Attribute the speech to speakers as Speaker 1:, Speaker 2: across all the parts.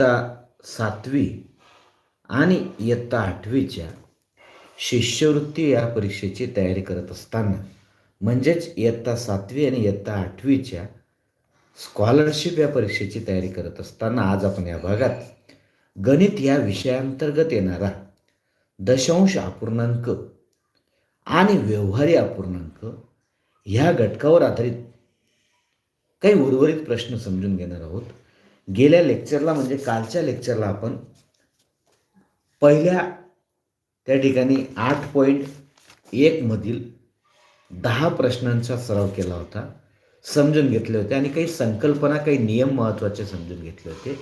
Speaker 1: इयत्ता सातवी आणि इयत्ता आठवीच्या शिष्यवृत्ती या परीक्षेची तयारी करत असताना म्हणजेच इयत्ता सातवी आणि इयत्ता आठवीच्या स्कॉलरशिप या परीक्षेची तयारी करत असताना आज आपण या भागात गणित या विषयांतर्गत येणारा दशांश अपूर्णांक आणि व्यवहारी अपूर्णांक ह्या घटकावर आधारित काही उर्वरित प्रश्न समजून घेणार आहोत. गेल्या लेक्चरला म्हणजे कालच्या लेक्चरला आपण पहिल्या त्या ठिकाणी आठ पॉईंट एकमधील दहा प्रश्नांचा सराव केला होता समजून घेतले होते आणि काही संकल्पना काही नियम महत्त्वाचे समजून घेतले होते.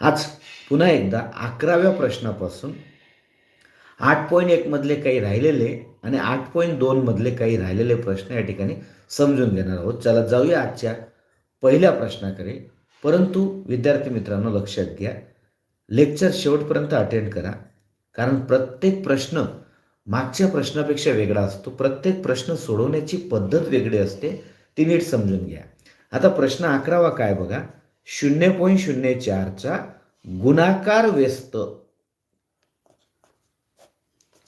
Speaker 1: आज पुन्हा एकदा अकराव्या प्रश्नापासून आठ पॉईंट एकमधले काही राहिलेले आणि आठ पॉईंट दोनमधले काही राहिलेले प्रश्न या ठिकाणी समजून घेणार आहोत. चला जाऊया आजच्या पहिल्या प्रश्नाकडे. परंतु विद्यार्थी मित्रांनो लक्षात घ्या. लेक्चर शेवटपर्यंत अटेंड करा. कारण प्रत्येक प्रश्न मागच्या प्रश्नापेक्षा वेगळा असतो. प्रत्येक प्रश्न सोडवण्याची पद्धत वेगळी असते. ती नीट समजून घ्या. आता प्रश्न अकरावा काय बघा? शून्य पॉईंट शून्य चारचा गुणाकार व्यस्त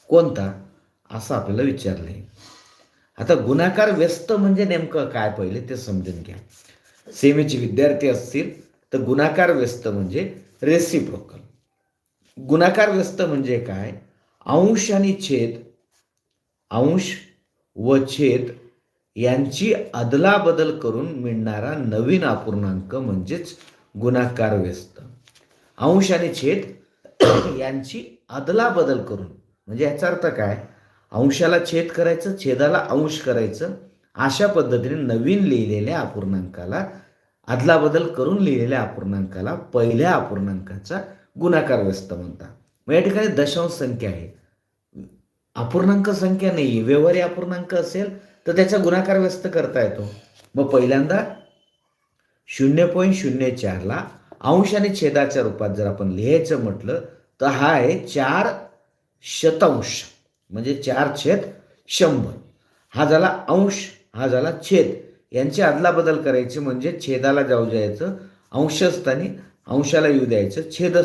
Speaker 1: कोणता? असं आपल्याला विचारलंय. आता गुणाकार व्यस्त म्हणजे नेमकं काय पहिले ते समजून घ्या. सेवेचे विद्यार्थी असतील तर गुणाकार व्यस्त म्हणजे रेसिप्रोकल गुणाकार व्यस्त म्हणजे काय? अंश आणि छेद अंश व छेद यांची अदलाबदल करून मिळणारा नवीन अपूर्णांक म्हणजेच गुणाकार व्यस्त. अंश आणि छेद यांची अदलाबदल करून म्हणजे याचा अर्थ काय? अंशाला छेद करायचं छेदाला अंश करायचं अशा पद्धतीने नवीन लिहिलेल्या अपूर्णांकाला अदलाबदल करून लिहिलेल्या अपूर्णांकाला पहिल्या अपूर्णांकाचा गुणाकार व्यस्त म्हणतात. मग या ठिकाणी दशांश संख्या आहे. अपूर्णांक संख्या नाही व्यवहारी अपूर्णांक असेल तर त्याचा गुणाकार व्यस्त करता येतो. मग पहिल्यांदा शून्य पॉईंट शून्य चारला अंश आणि छेदाच्या रूपात जर आपण लिहायचं म्हटलं तर हा आहे चार शतांश म्हणजे चार छेद शंभर. हा झाला अंश. हा झाला छेद. यांची अदलाबदल करायची म्हणजे छेदाला जाऊ द्यायचं अंश अंशाला येऊ द्यायचं छेद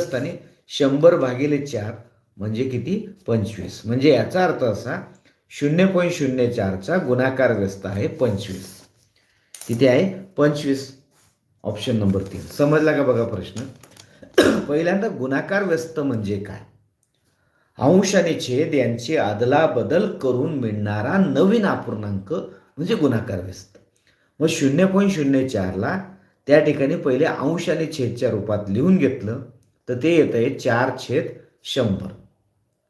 Speaker 1: शंभर भागिले चार म्हणजे किती? पंचवीस. म्हणजे याचा अर्थ असा शून्य पॉईंट शून्य चारचा गुणाकार व्यस्त आहे पंचवीस. किती आहे? पंचवीस. ऑप्शन नंबर तीन. समजला का बघा प्रश्न? पहिल्यांदा गुणाकार व्यस्त म्हणजे काय? अंश आणि छेद यांची अदलाबदल करून मिळणारा नवीन अपूर्णांक म्हणजे गुणाकार व्यस्त. मग शून्य पॉईंट शून्य चारला त्या ठिकाणी पहिले अंश आणि छेदच्या रूपात लिहून घेतलं तर ते येतं आहे चार छेद शंभर.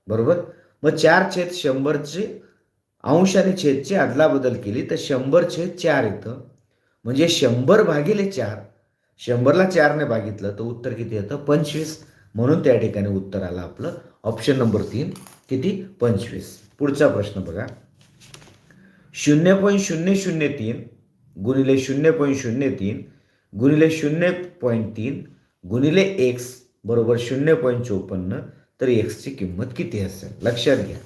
Speaker 1: बरोबर? मग चार छेद शंभरचे अंश आणि छेदची अदलाबदल केली तर शंभर छेद चार येतं. म्हणजे शंभर भागिले चार शंभरला चारने भागितलं तर उत्तर किती येतं? पंचवीस. म्हणून त्या ठिकाणी उत्तर आलं आपलं ऑप्शन नंबर तीन किती? पंचवीस. पुढचा प्रश्न बघा. शून्य पॉईंट शून्य शून्य तीन गुणिले शून्य पॉईंट शून्य तीन गुणिले शून्य पॉईंट तीन गुणिले एक्स बरोबर शून्य पॉईंट चोपन्न तर एक्सची किंमत किती असेल? लक्षात घ्या.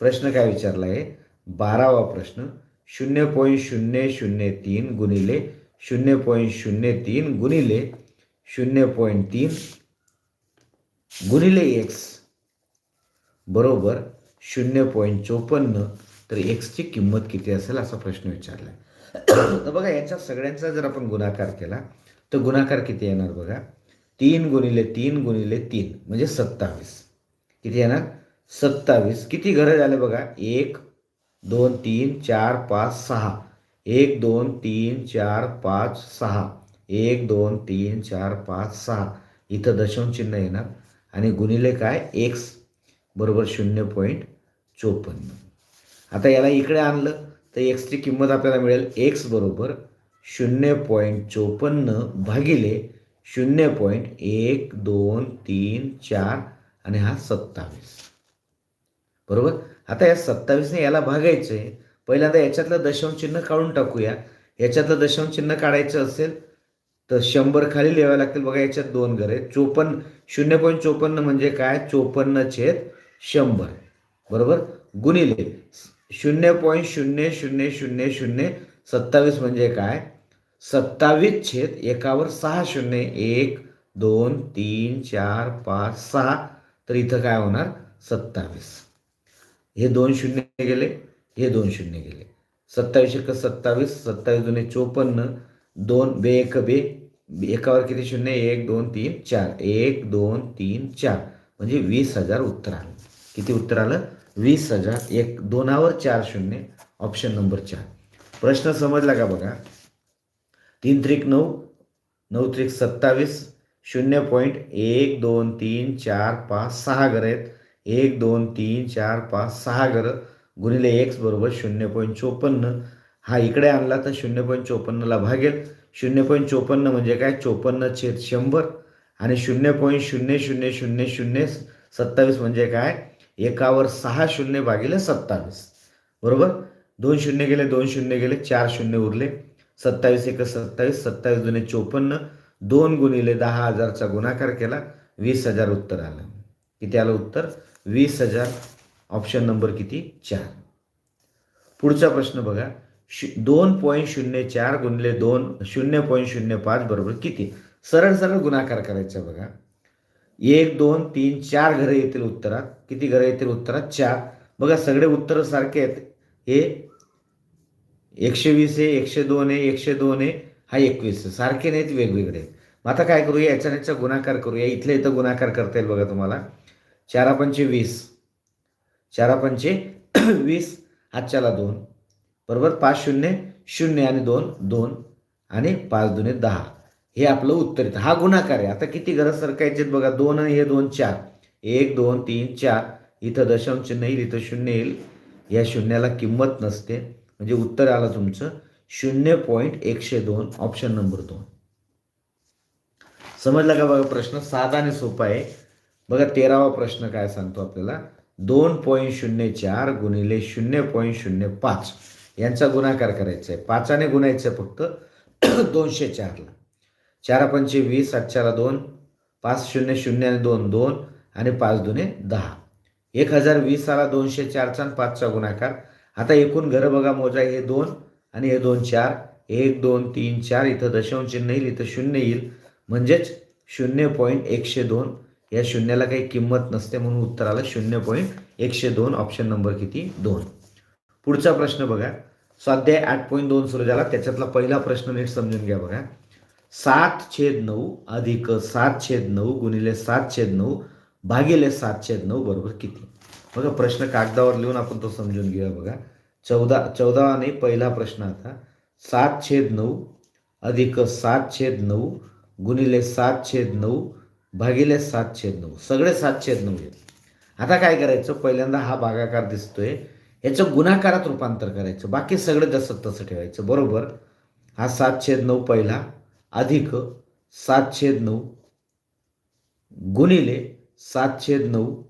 Speaker 1: प्रश्न काय विचारला आहे बारावा प्रश्न. शून्य पॉईंट शून्य शून्य तीन गुणिले शून्य पॉईंट शून्य तीन गुणिले शून्य पॉईंट तीन गुणिले एक्स बरोबर शून्य पॉईंट चोपन्न तर एक्सची किंमत किती असेल असा प्रश्न विचारला तर बघा यांच्या सगळ्यांचा जर आपण गुणाकार केला तर गुणाकार किती येणार बघा? तीन गुणिले तीन गुणिले तीन म्हणजे सत्तावीस. किती येणार? सत्तावीस. किती घरं झाले बघा? एक दोन तीन चार पाच सहा. एक दोन तीन चार पाच सहा. एक दोन तीन चार पाच सहा. इथं दशांश चिन्ह येणार. आणि गुणिले काय? एक्स बरोबर शून्य पॉईंट चोपन्न. आता याला इकडे आणलं तर एक्सची किंमत आपल्याला मिळेल एक्स बरोबर शून्य पॉईंट चोपन्न भागिले शून्य पॉईंट एक दोन तीन चार आणि हा सत्तावीस. बरोबर? आता या सत्तावीसने याला भागायचं आहे पहिल्यांदा याच्यातलं दशांश चिन्ह काढून टाकूया. याच्यातलं दशांश चिन्ह काढायचं असेल तर शंभर खाली लिहावं लागतील. बघा याच्यात दोन घर आहेत. चोपन्न शून्य पॉईंट चोपन्न म्हणजे काय? चोपन्न छेद शंभर. बरोबर? गुणिले शून्य पॉईंट शून्य शून्य शून्य शून्य सत्तावीस म्हणजे काय? सत्तावीस छेद एकावर सहा शून्य एक दोन तीन चार पाच सहा. तर इथं काय होणार? सत्तावीस. हे दोन शून्य गेले हे दोन शून्य गेले. सत्तावीस एक सत्तावीस सत्तावीस दोन चोपन्न. दोन बे एक बे. एकावर किती शून्य? एक दोन तीन चार. एक दोन तीन चार. म्हणजे वीस हजार उत्तर आलं किती उत्तर आलं? वीस हजार एक दोनावर चार शून्य ऑप्शन नंबर चार. प्रश्न समजला का बघा? तीन त्रिक नऊ नऊ त्रिक सत्तावीस शून्य पॉईंट एक दोन तीन चार पाच सहा घरं आहेत. एक दोन तीन चार पाच सहा घरं गुणिले एक्स बरोबर शून्य पॉईंट चोपन्न. हा इकडे आणला तर शून्य पॉईंट चोपन्नला भागेल शून्य पॉईंट चोपन्न म्हणजे काय? चोपन्न छेद शंभर. आणि शून्य पॉईंट शून्य शून्य शून्य शून्य सत्तावीस म्हणजे काय? एकावर सहा शून्य भागिले सत्तावीस. बरोबर? दोन शून्य गेले दोन शून्य गेले चार शून्य उरले. सत्तावीस एक सत्तावीस सत्तावीस जुने चोपन्न. दोन गुणिले दहा हजारचा गुणाकार केला वीस हजार उत्तर आलं. किती आलं उत्तर? वीस हजार. ऑप्शन नंबर किती? चार. पुढचा प्रश्न बघा. शु दोन पॉईंट शून्य चार गुणिले दोन शून्य पॉईंट शून्य पाच बरोबर किती? सरळ सरळ गुणाकार करायचा बघा. एक दोन तीन चार घरं येतील उत्तरात. किती घरं येतील उत्तरात? चार. बघा सगळे उत्तर सारखे आहेत. हे एकशे वीस आहे एकशे दोन आहे एकशे दोन आहे हा एकवीस सारखे नाहीत वेगवेगळे. मग आता काय करूया? याच्या याचा गुणाकार करूया. इथल्या इथं गुणाकार करता येईल बघा तुम्हाला. चारा पंचे वीस. चारा पंचे वीस. हातच्याला दोन. बरोबर? पाच शून्य शून्य आणि दोन दोन. आणि पाच दुने दहा. हे आपलं उत्तर येतं. हा गुणाकार आहे. आता किती गरज सरकायचे बघा दोन आणि हे दोन चार. एक दोन तीन चार इथं दशांश चिन्ह येईल इथं शून्य येईल. या शून्याला किंमत नसते. म्हणजे उत्तर आलं तुमचं. शून्य पॉईंट एकशे दोन ऑप्शन नंबर दोन. समजला का बघा प्रश्न? साधा आणि सोपा आहे. बघा तेरावा प्रश्न काय सांगतो आपल्याला? दोन पॉईंट शून्य चार गुणिले शून्य पॉईंट शून्य पाच. यांचा गुणाकार करायचा आहे. पाचाने गुणायचं आहे फक्त दोनशे चारला. चार पंचे वीस आठ चारा दोन. पाच शून्य शून्य आणि दोन दोन. आणि पाच दुने दहा. एक हजार वीस आला दोनशे चारचा आणि पाचचा गुणाकार. आता एकूण घरं बघा मोजा हे दोन आणि हे दोन चार. एक दोन तीन चार. इथं दशांश चिन्ह येईल इथं शून्य येईल. म्हणजेच शून्य पॉईंट एकशे दोन. या शून्याला काही किंमत नसते म्हणून उत्तर आलं शून्य पॉईंट एकशे दोन. ऑप्शन नंबर किती? दोन. पुढचा प्रश्न बघा. स्वाध्याय आठ पॉईंट दोन सुरू झाला. त्याच्यातला पहिला प्रश्न नीट समजून घ्या बघा. सात छेद नऊ अधिक सात छेद नऊ गुणिले सात छेद नऊ भागिले सातशे नऊ हो, बरोबर? किती? बघा प्रश्न कागदावर लिहून आपण तो समजून घेऊया बघा. चौदा चौदावाने पहिला प्रश्न आता. सात छेद नऊ अधिक सात छेद नऊ गुणिले सात छेद नऊ भागिले सात छेद नऊ. सगळे सात छेद नऊ आहेत. आता काय करायचं? पहिल्यांदा हा भागाकार दिसतोय. याचं गुणाकारात रूपांतर करायचं. बाकी सगळं जसं तसं ठेवायचं. बरोबर? हा सात छेद नऊ पहिला अधिक सात छेद नऊ गुणिले सात छेद नऊ.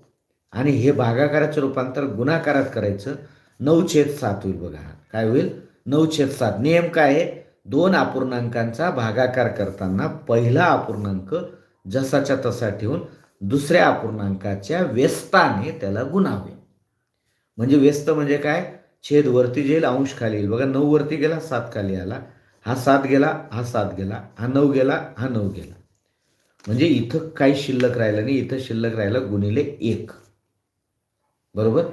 Speaker 1: आणि हे भागाकाराचं रूपांतर गुणाकारात करायचं. नऊ छेद सात होईल बघा. काय होईल? नऊ छेद सात. नियम काय आहे? दोन अपूर्णांकांचा भागाकार करताना पहिला अपूर्णांक जसाच्या तसा ठेवून दुसऱ्या अपूर्णांकाच्या व्यस्ताने त्याला गुणावे. म्हणजे व्यस्त म्हणजे काय? छेद वरती जाईल अंश खाली येईल. बघा नऊ वरती गेला सात खाली आला. हा सात गेला हा सात गेला हा नऊ गेला हा नऊ गेला. म्हणजे इथं काही शिल्लक राहिलं नाही इथं शिल्लक राहिलं गुणिले एक. बरोबर?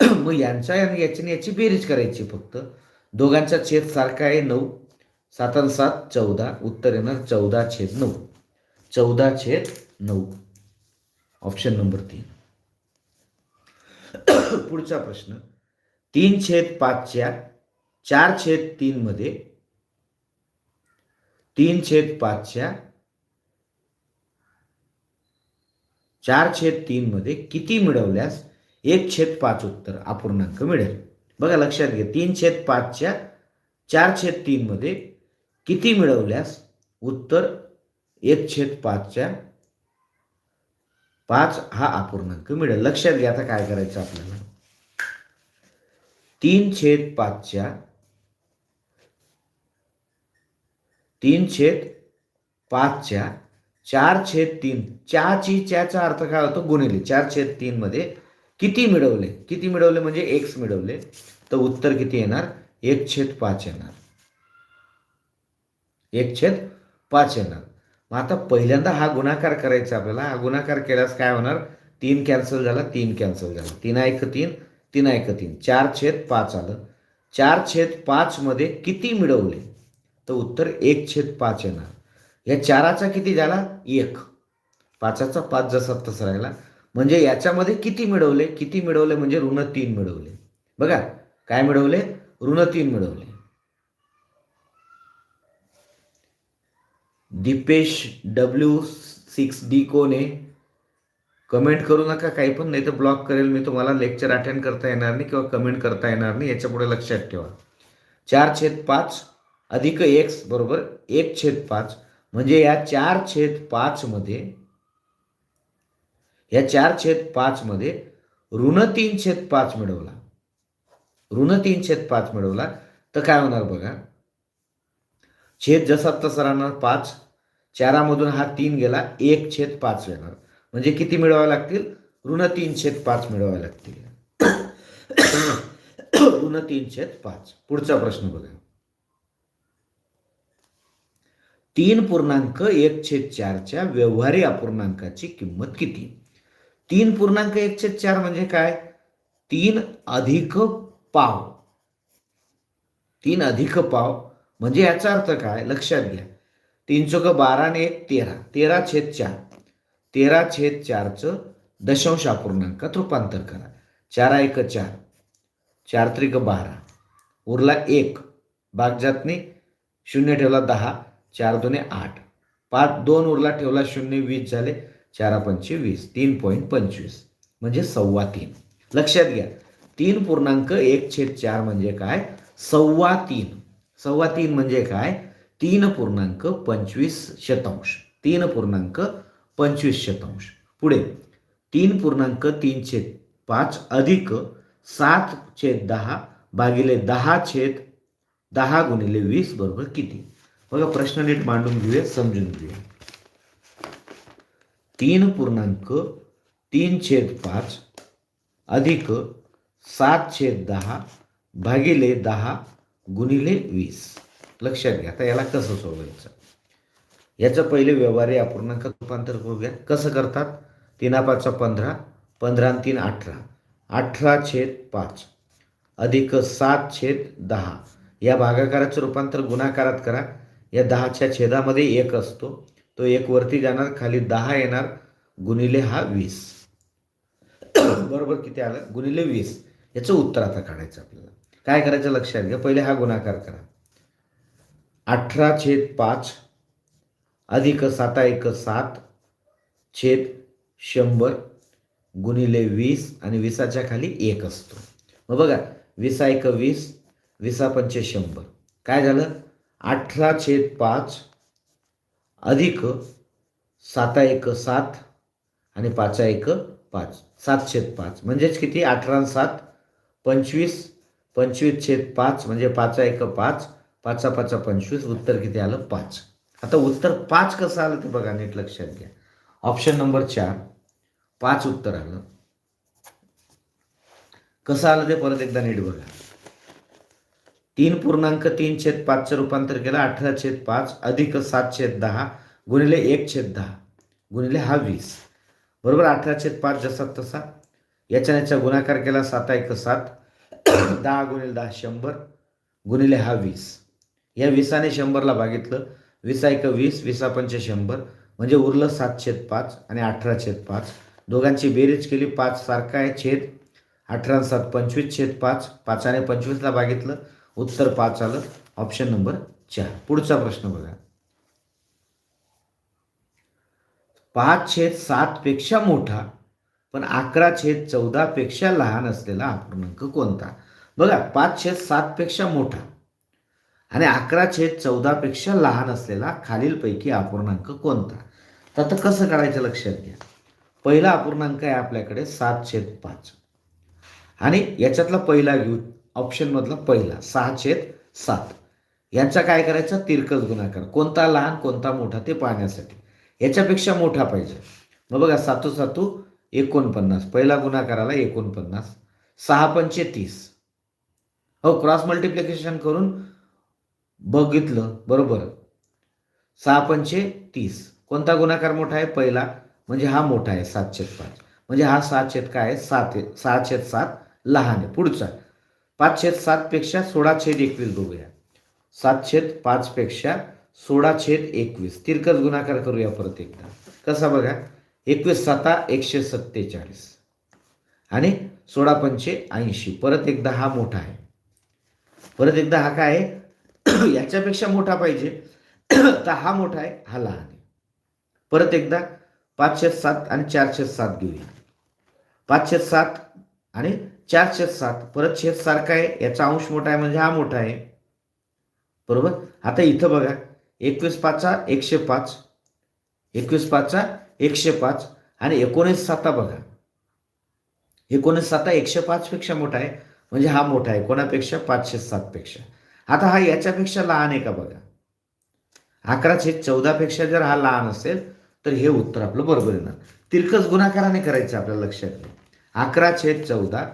Speaker 1: मग यांचा आणि याची आणि याची बेरीज करायची फक्त. दोघांचा छेद सारखा आहे नऊ. सात आणि सात चौदा. उत्तर येणार चौदा छेद नऊ. चौदा छेद नऊ. ऑप्शन नंबर तीन. पुढचा प्रश्न. तीन छेद पाचच्या चार छेद तीन मध्ये तीन छेद पाचच्या चार छेद तीनमध्ये किती मिळवल्यास एक छेद पाच उत्तर अपूर्णांक मिळेल. बघा लक्षात घ्या तीन छेद पाचच्या चार छेद तीनमध्ये किती मिळवल्यास उत्तर एक छेद पाचच्या पाच हा अपूर्णांक मिळेल. लक्षात घ्या आता काय करायचं आपल्याला? तीन छेद पाचच्या तीन छेद पाचच्या चार छेद तीन. च्याची च्याचा अर्थ काय होतो? गुणिले. चार छेद तीन मध्ये किती मिळवले? किती मिळवले म्हणजे एक्स मिळवले. तर उत्तर किती येणार? एक छेद पाच येणार. एक छेद पाच येणार. मग आता पहिल्यांदा हा गुणाकार करायचा आपल्याला. हा गुणाकार केल्यास काय होणार? तीन कॅन्सल झाला तीन कॅन्सल झाला. तीन एक तीन तीन एक तीन. चार छेद पाच आलं. चार छेद पाचमध्ये किती मिळवले? तर उत्तर एक छेद पाच येणार. या चाराचा किती झाला? एक. पाचाचा पाच जसा तसा राहिला. म्हणजे याच्यामध्ये किती मिळवले? किती मिळवले म्हणजे ऋण तीन मिळवले. बघा काय मिळवले? ऋण तीन मिळवले. दीपेश डब्ल्यू सिक्स डी कोने आहे? कमेंट करू नका काही पण नाही तर ब्लॉक करेल मी तुम्हाला. लेक्चर अटेंड करता येणार नाही किंवा कमेंट करता येणार नाही याच्यापुढे लक्षात ठेवा. चार छेद पाच अधिक एक्स बरोबर? एक छेद पाच. म्हणजे या चार छेद पाचमध्ये या चार छेद पाचमध्ये ऋण तीन छेद पाच मिळवला. ऋण तीन छेद पाच मिळवला. तर काय होणार बघा? छेद जसा तसा राहणार पाच. चारामधून हा तीन गेला एक छेद पाच येणार. म्हणजे किती मिळवावे लागतील? ऋण तीन छेद पाच मिळवावे लागतील. ऋण तीन छेद पाच. पुढचा प्रश्न बघा. तीन पूर्णांक एक छेद चारच्या व्यवहारी अपूर्णांकाची किंमत किती? तीन पूर्णांक एक छेद चार म्हणजे काय? तीन अधिक पाव. तीन अधिक पाव म्हणजे याचा अर्थ काय? लक्षात घ्या. तीन चौक बारा आणि एक तेरा. तेरा छेद चार. तेरा छेद चारचं दशांश अपूर्णांकात रूपांतर करा. चारा एक चार. चार त्रिक बारा. उरला एक. बागजातने शून्य ठेवला दहा. चार दोने आठ. पाच दोन उरला ठेवला शून्य वीस झाले. चारा पंचे वीस. तीन पॉईंट पंचवीस. म्हणजे सव्वा तीन. लक्षात घ्या. तीन पूर्णांक एक छेद चार म्हणजे काय? सव्वा तीन. सव्वा तीन म्हणजे काय? तीन पूर्णांक पंचवीस शतांश. तीन पूर्णांक पंचवीस शतांश. पुढे. तीन पूर्णांक तीन छेद पाच अधिक सात छेद दहा भागिले दहा छेद दहा गुणिले वीस बरोबर किती? बघा प्रश्न नीट मांडून घेऊया समजून घेऊया. तीन पूर्णांक तीन छेद पाच अधिक सात छेद दहा भागिले दहा गुणिले वीस. लक्षात घ्या आता याला कसं सोडवायचं? याचं पहिले व्यवहारी अपूर्णांक रूपांतर करूया कसं करतात? तीना पाचचा पंधरा पंधरा तीन अठरा. अठरा छेद पाच अधिक सात छेद दहा. या भागाकाराचं रूपांतर गुणाकारात करा. या दहाच्या छेदामध्ये एक असतो. तो एक वरती जाणार खाली दहा येणार. गुणिले हा वीस. बरोबर किती आलं? गुणिले वीस. याचं उत्तर आता काढायचं आपल्याला. काय करायचं लक्षात घ्या. पहिले हा गुणाकार करा. अठरा छेद पाच अधिक साता एक सात छेद शंभर गुणिले वीस आणि विसाच्या खाली एक असतो. मग बघा विसा एक वीस विसा पंचे शंभर. काय झालं? अठरा छेद पाच अधिक साता एक सात आणि पाचा एक पाच. सात छेद पाच. म्हणजेच किती? अठरा सात पंचवीस. पंचवीस छेद पाच म्हणजे पाचा एक पाच. पाचा पाचा पंचवीस. उत्तर किती आलं? पाच. आता उत्तर पाच कसं आलं ते बघा नीट लक्षात घ्या. ऑप्शन नंबर चार. पाच उत्तर आलं. कसं आलं ते परत एकदा नीट बघा. तीन पूर्णांक तीन छेद पाचचं रूपांतर केलं अठरा छेद पाच अधिक सात छेद दहा गुणिले एक छेद दहा गुणिले हा वीस. बरोबर? अठरा छेद पाच जसा तसा. याच्या याचा गुणाकार केला सात एक सात. दहा गुणिले दहा शंभर गुणिले हा वीस. या वीसाने शंभरला भागितलं. विसा एक वीस विसा पंच शंभर. म्हणजे उरलं सात छेद पाच आणि अठरा छेद पाच. दोघांची बेरीज केली पाच सारखा आहे छेद अठरा सात पंचवीस छेद पाच. पाचाने पंचवीसला भागितलं. उत्तर पाच आलं ऑप्शन नंबर चार. पुढचा प्रश्न बघा. पाच छेद सात पेक्षा मोठा पण अकरा छेद चौदा पेक्षा लहान असलेला अपूर्णांक कोणता? बघा पाच छेद सात पेक्षा मोठा आणि अकरा छेद चौदा पेक्षा लहान असलेला खालीलपैकी अपूर्णांक कोणता? तर आता कसं करायचं लक्षात घ्या. पहिला अपूर्णांक आहे आपल्याकडे सात छेद पाच. आणि याच्यातला पहिला घेऊ. ऑप्शनमधला पहिला सहा छेद सात. यांचा काय करायचा? तिरकस गुणाकार. कोणता लहान कोणता मोठा ते पाहण्यासाठी. याच्यापेक्षा मोठा पाहिजे. मग बघा सातू सातू एकोणपन्नास. पहिला गुणाकाराला एकोणपन्नास. सहा पंचे तीस. हो क्रॉस मल्टिप्लिकेशन करून बघितलं. बरोबर. सहा पंचे तीस. कोणता गुणाकार मोठा आहे? पहिला. म्हणजे हा मोठा आहे सात छेद पाच. म्हणजे हा सात छेद काय आहे? सात आहे. सहा छेद सात लहान आहे. पुढचा. पाच छेद सातपेक्षा सोळा छेद एकवीस बघूया. सात छेद पाचपेक्षा सोळा छेद एकवीस. तिरकस गुणाकार करूया परत एकदा. कसा बघा? एकवीस साता एकशे सत्तेचाळीस. आणि सोळा पंचे ऐंशी. परत एकदा हा मोठा आहे. परत एकदा हा काय आहे? याच्यापेक्षा मोठा पाहिजे. तर हा मोठा आहे हा लहान आहे. परत एकदा पाचशे सात आणि चारशे सात घेऊया. पाचशे सात आणि चार छेद सात परत छेद सारखा आहे याचा अंश मोठा आहे म्हणजे हा मोठा आहे. बरोबर? आता इथं बघा एकवीस पाचचा एकशे पाच एकवीस पाचचा एकशे पाच आणि एकोणीस साता बघा. एकोणीस साता एकशे पाचपेक्षा मोठा आहे म्हणजे हा मोठा आहे. कोणापेक्षा? पाचशे सातपेक्षा आता हा याच्यापेक्षा लहान आहे का बघा? अकरा छेद चौदापेक्षा जर हा लहान असेल तर हे उत्तर आपलं बरोबर येणार. तिरकस गुणाकाराने करायचं आपल्या लक्षात. अकरा छेद चौदा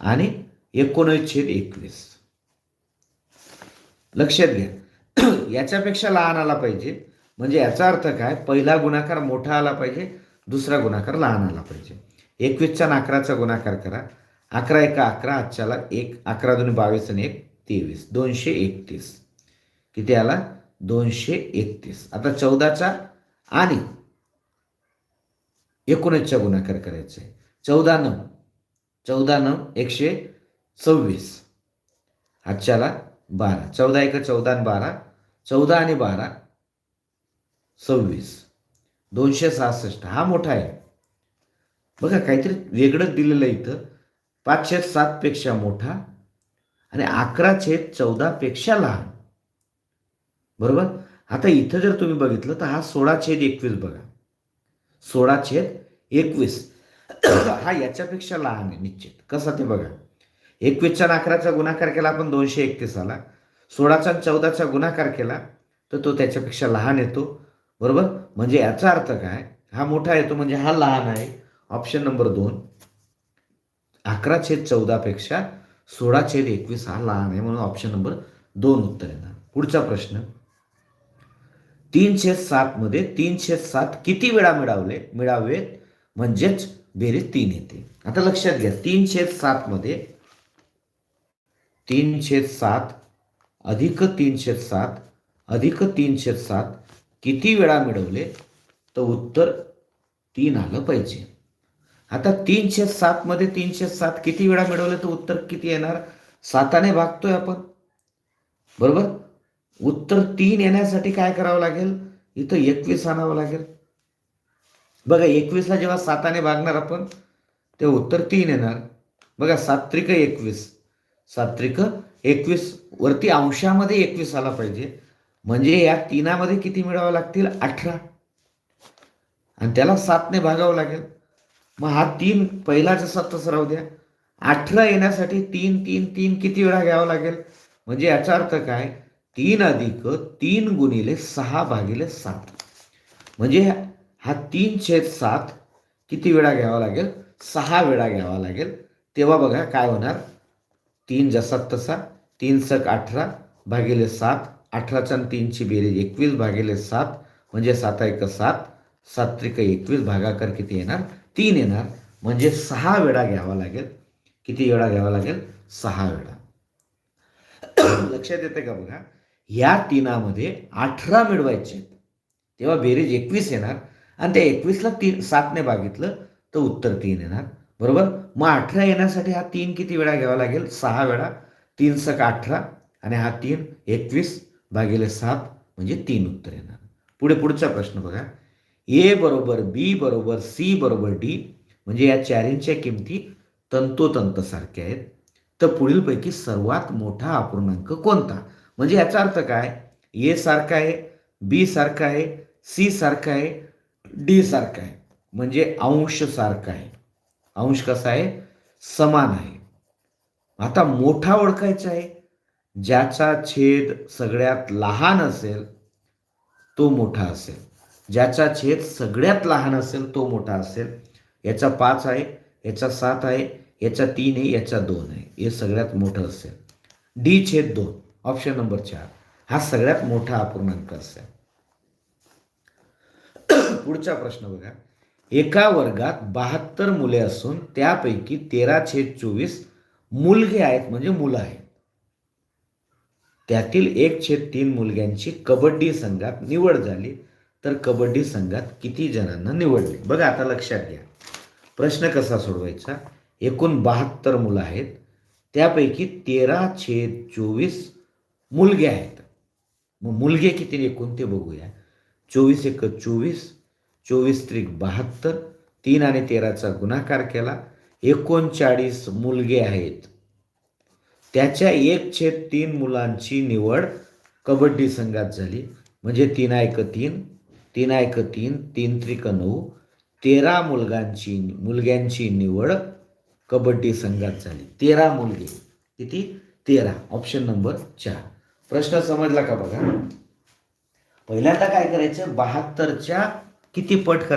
Speaker 1: आणि एकोणीस छेद एकवीस. लक्षात घ्या. याच्यापेक्षा लहान आला पाहिजे. म्हणजे याचा अर्थ काय? पहिला गुणाकार मोठा आला पाहिजे दुसरा गुणाकार लहान आला पाहिजे. एकवीसच्या आणि अकराचा गुणाकार करा. अकरा एका अकरा आजच्याला एक अकरा दोन बावीस आणि एक तेवीस. दोनशे एकतीस. किती आला? दोनशे एकतीस. आता चौदाचा आणि एकोणीसचा गुणाकार करायचा आहे. चौदा नऊ. चौदा नऊ एकशे सव्वीस. आजच्याला बारा. चौदा एक चौदा आणि बारा. चौदा आणि बारा सव्वीस. दोनशे सहासष्ट. हा मोठा आहे. बघा काहीतरी वेगळंच दिलेलं आहे इथं. पाचशे सातपेक्षा मोठा आणि अकरा छेद चौदापेक्षा लहान. बरोबर? आता इथं जर तुम्ही बघितलं तर हा सोळा छेद एकवीस बघा. सोळा छेद एकवीस. हा याच्यापेक्षा लहान आहे निश्चित. कसा ते बघा. एकवीसच्या आणि अकराचा गुणाकार केला आपण दोनशे एकतीस आला. सोळाचा चौदाचा गुणाकार केला तर तो त्याच्यापेक्षा लहान येतो. बरोबर? म्हणजे याचा अर्थ काय? हा मोठा येतो म्हणजे हा लहान आहे. ऑप्शन नंबर दोन. अकरा छेद चौदापेक्षा सोळा छेद एकवीस हा लहान आहे म्हणून ऑप्शन नंबर दोन उत्तर येणार. पुढचा प्रश्न. तीन छेद सात मध्ये तीन छेद सात किती वेळा मिळावले? मिळावेत म्हणजेच बेरीज तीन येते. आता लक्षात घ्या तीन छेद सात मध्ये तीन छेद सात अधिक तीन छेद सात अधिक तीन छेद सात किती वेळा मिळवले? तर उत्तर तीन आलं पाहिजे. आता तीन छेद सात मध्ये तीन छेद सात किती वेळा मिळवले? तर उत्तर किती येणार? साताने भागतोय आपण. बरोबर? उत्तर तीन येण्यासाठी काय करावं लागेल? इथं एकवीस आणावं लागेल. बघा एकवीसला जेव्हा साताने भागणार आपण तेव्हा उत्तर तीन येणार. बघा सात्रिक एकवीस. सात्रिक एकवीस वरती अंशामध्ये एकवीस आला पाहिजे. म्हणजे या तीनामध्ये किती मिळावं लागतील? अठरा. आणि त्याला सातने भागावं लागेल. मग हा तीन पहिला जसा तसं राहू द्या. अठरा येण्यासाठी तीन तीन तीन किती वेळा घ्यावा लागेल? म्हणजे याचा अर्थ काय? तीन अधिक तीन गुणिले सहा भागिले सात. म्हणजे हा तीन छेद सात किती वेळा घ्यावा लागेल? सहा वेळा घ्यावा लागेल. तेव्हा बघा काय होणार? तीन जसा तसा तीन सक अठरा भागिले सात अठराच्या तीनची बेरीज एकवीस भागिले सात म्हणजे सात एक सात सात त्रिक एकवीस भागाकार किती येणार? तीन येणार. म्हणजे सहा वेळा घ्यावा लागेल. किती वेळा घ्यावा लागेल? सहा वेळा. लक्षात येते का बघा? या तीनामध्ये अठरा मिळवायचे आहेत. तेव्हा बेरीज एकवीस येणार. आणि ते एकवीसला तीन सातने भागितलं तर उत्तर तीन येणार. बरोबर? मग अठरा येण्यासाठी हा तीन किती वेळा घ्यावा लागेल? सहा वेळा. तीन सक अठरा आणि हा तीन एकवीस भागिले सात म्हणजे तीन उत्तर येणार. पुढे पुढचा प्रश्न बघा. ए बरोबर बी बरोबर सी बरोबर डी म्हणजे या चारींच्या किमती तंतोतंत सारख्या आहेत. तर पुढीलपैकी सर्वात मोठा अपूर्णांक कोणता? म्हणजे याचा अर्थ काय? ए सारखा आहे बी सारखा आहे सी सारखा आहे डी सारखा आहे. म्हणजे अंश सारखं आहे. अंश कसा आहे? समान आहे. आता मोठा ओळखायचा आहे. ज्याचा छेद सगळ्यात लहान असेल तो मोठा असेल. ज्याचा छेद सगळ्यात लहान असेल तो मोठा असेल. याचा पाच आहे याचा सात आहे याचा तीन आहे याचा दोन आहे. हे सगळ्यात मोठं असेल. डी छेद दोन ऑप्शन नंबर चार. हा सगळ्यात मोठा अपूर्णांक असेल. पुढचा प्रश्न बघा. एका वर्गात बहात्तर मुले असून त्यापैकी तेरा छेद चोवीस मुलगे आहेत म्हणजे मुलं आहेत. त्यातील एक छेद तीन मुलग्यांची कबड्डी संघात निवड झाली. तर कबड्डी संघात किती जणांना निवडले? बघा आता लक्षात घ्या. प्रश्न कसा सोडवायचा? एकूण बहात्तर मुलं आहेत. त्यापैकी तेरा छेद चोवीस मुलगे आहेत. मग मुलगे किती एकूण ते बघूया. चोवीस एक चोवीस चोवीस त्रिक बहात्तर तीन आणि तेराचा गुणाकार केला. एकोणचाळीस मुलगे आहेत. त्याच्या एक छेद तीन मुलांची निवड कबड्डी संघात झाली. म्हणजे तीन ऐक तीन तीन ऐक तीन तीन त्रिक नऊ तेरा मुलगांची मुलग्यांची निवड कबड्डी संघात झाली. तेरा मुलगे. किती? तेरा. ऑप्शन नंबर चार. प्रश्न समजला का बघा? पहिल्यांदा काय करायचं? बहात्तरच्या किती पट कर